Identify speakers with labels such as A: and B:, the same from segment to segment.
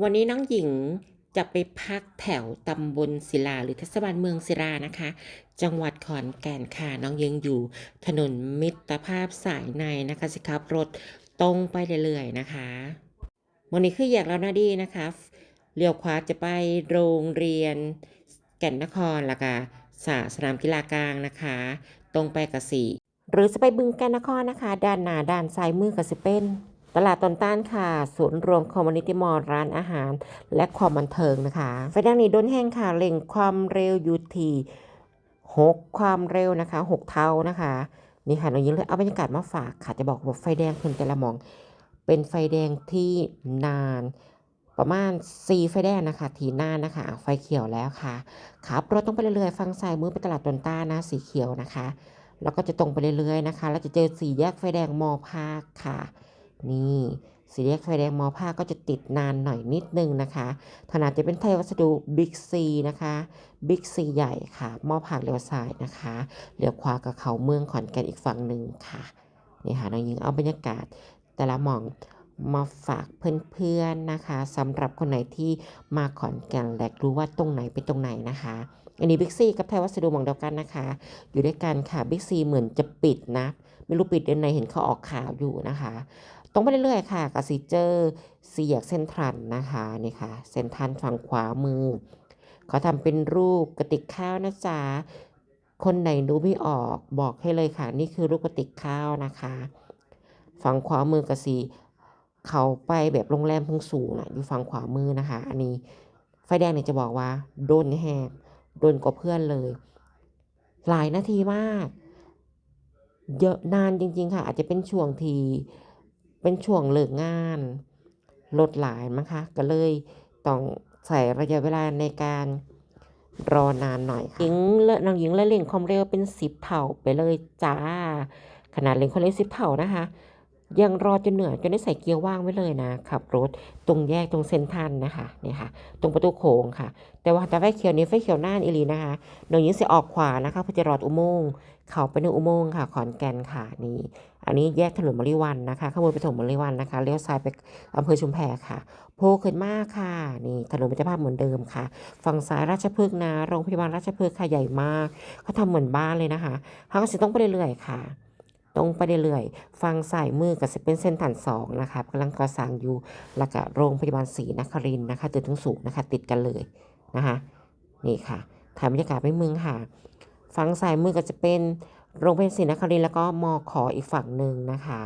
A: วันนี้น้องหญิงจะไปพักแถวตำบลศิลาหรือเทศบาลเมืองศิลานะคะ จังหวัดขอนแก่นค่ะน้องหญิงอยู่ ถนนมิตรภาพสายในนะคะสิครับรถตรงไปเรื่อยๆนะคะ วันนี้คือแยกแล้วนาดีนะคะเลี้ยวขวาจะไปโรงเรียนแก่นนครล้วก็สาสนามกีฬากลางนะคะ ตรงไปกสีหรือจะไปบึงแก่นนครนะคะ ด้านหน้าด้านซ้ายมือก็สิเป็น ตลาดต้นต้านค่ะ ศูนย์รวมคอมมูนิตี้มอลร้านอาหาร และความบันเทิงนะคะ ไฟแดงนี้โดนแห้งค่ะเร่งความเร็วอยู่ที่หกความเร็วนะคะหกเท่านะคะ นี่ค่ะน้องยิงเลยเอาบรรยากาศมาฝากค่ะ จะบอกว่าไฟแดงคนแต่ละมอง เป็นไฟแดงที่นาน ประมาณ 4 ไฟแดงนะคะ ทีหน้านะคะอะไฟเขียวแล้วค่ะขับรถต้องไปเรื่อยๆ ฟังซ้ายมือไปตลาดต้นต้านนะ สีเขียวนะคะ แล้วก็จะตรงไปเรื่อยๆนะคะ แล้วจะเจอสี่แยกไฟแดงมอภาคค่ะ นี่สีแยกไฟแดงมอภาก็จะติดนานหน่อยนิดนึงนะคะขนาดจะเป็นไทยวัสดุบิ๊กซีนะคะบิ๊กซีใหญ่ค่ะ มอภาคเลี้ยวซ้ายนะคะเลี้ยวขวากับเขาเมืองขอนแก่นอีกฝั่งหนึ่งค่ะนี่ค่ะน้องยิงเอาบรรยากาศ แต่ละหม่องมาฝากเพื่อนๆนะคะสำหรับคนไหนที่มาขอนแก่นและรู้ว่าตรงไหนเป็นตรงไหนนะคะ อันนี้บิ๊กซีกับไทยวัสดุหมองเดียวกันนะคะ อยู่ด้วยกันค่ะบิ๊กซีเหมือนจะปิดนะ ไม่รู้ปิดเดือนไหนเห็นเขาออกข่าวอยู่นะคะ ตรงไปเรื่อยๆค่ะกับซีเจอร์สี่แยกเส้นทรันนะคะนี่ค่ะเส้นทรันฝั่งขวามือเขาทำเป็นรูปกระติกข้าวนะจ๊ะคนไหนดูไม่ออกบอกให้เลยค่ะ นี่คือรูปกระติกข้าวนะคะ ฝั่งขวามือกับสีเขาไปแบบโรงแรมพุ่งสูงอะอยู่ฝั่งขวามือนะคะ อันนี้ไฟแดงเนี่ยจะบอกว่าโดนแหกโดนกว่าเพื่อนเลย หลายนาทีมาก เยอะนานจริง ๆ ค่ะ อาจจะเป็นช่วงที่ เป็นช่วงเลิกงานลดหลายมั้งคะก็เลยต้องใส่ระยะเวลาในการรอนานหน่อยค่ะหญิงเลน้องหญิงเละเร่งความเร็วเป็นสิบเท่าไปเลยจ้าขนาดเร่งความเร็วสิบเท่านะคะ ยังรอจนเหนื่อยจนได้ใส่เกียร์ว่างไว้เลยนะขับรถตรงแยกตรงเซนทันนะคะเนี่ยค่ะ ตรงประตูโค้งค่ะ แต่ว่าแต่ไฟเขียวนี้ไฟเขียวหน้าอีลีนะคะน้องหญิงจะออกขวานะคะเพื่อจะรอดอุโมงค์เขาไปในอุโมงค์ค่ะ ขอนแก่นค่ะนี่อันนี้แยกถนนมริวันนะคะขบวนไปถนนมริวันนะคะเลี้ยวซ้ายไปอำเภอชุมแพค่ะ โพขึ้นมากค่ะนี่ถนนมิตรภาพเหมือนเดิมค่ะ ฝั่งซ้ายราชพฤกษ์นะโรงพยาบาลราชพฤกษ์ค่ะใหญ่มากเขาทำเหมือนบ้านเลยนะคะเขาก็จะต้องไปเรื่อยๆค่ะ ตรงไปเรื่อยๆฝั่งซ้ายมือก็จะเป็นเส้นฐานสองนะคะกำลังก่อสร้างอยู่แล้วก็โรงพยาบาลศรีนครินนะคะตึกทั้งสูงนะคะ ติดกันเลยนะคะนี่ค่ะถ่ายบรรยากาศไม่มึงค่ะฝั่งซ้ายมือก็จะเป็นโรงพยาบาลศรีนครินแล้วก็มอขออีกฝั่งหนึ่งนะคะ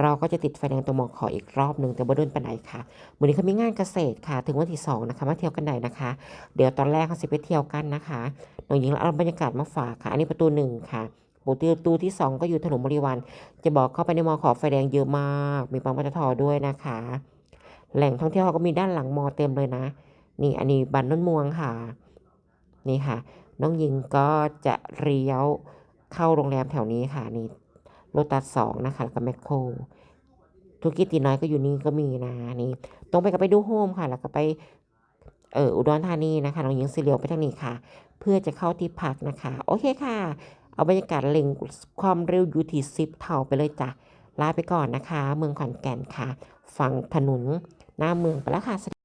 A: เราก็จะติดไฟแดงตรงมอขออีกรอบหนึ่งแต่บ่โดนไปไหนค่ะวันนี้เขามีงานเกษตรค่ะ ถึงวันที่สองนะคะมาเที่ยวกันได้นะคะ เดี๋ยวตอนแรกเขาสิไปเที่ยวกันนะคะน้องหญิงเอาบรรยากาศมาฝากค่ะ อันนี้ประตูหนึ่งค่ะ ประตูที่สองก็อยู่ถนนบริวัน จะบอกเข้าไปในมอขอไฟแดงเยอะมาก มีปั๊มปตทด้วยนะคะ แหล่งท่องเที่ยวเขาก็มีด้านหลังมอเต็มเลยนะ นี่อันนี้บันน้นมวงค่ะ นี่ค่ะ น้องหญิงก็จะเลี้ยวเข้าโรงแรมแถวนี้ค่ะนี่โลตัสสองนะคะแล้วก็แมคโครธุรกิจตีน้อยก็อยู่นี่ก็มีนะนี่ตรงไปก็ไปดูโฮมค่ะ แล้วก็ไปเอออุดรธานีนะคะน้องหญิงสิเลียวไปทางนี้ค่ะ เพื่อจะเข้าที่พักนะคะ โอเคค่ะ เอาบรรยากาศเล็งความเร็วอยู่ที่สิบเท่าไปเลยจ้ะลาไปก่อนนะคะ เมืองขอนแก่นค่ะ ฝั่งถนนหน้าเมืองไปแล้วค่ะ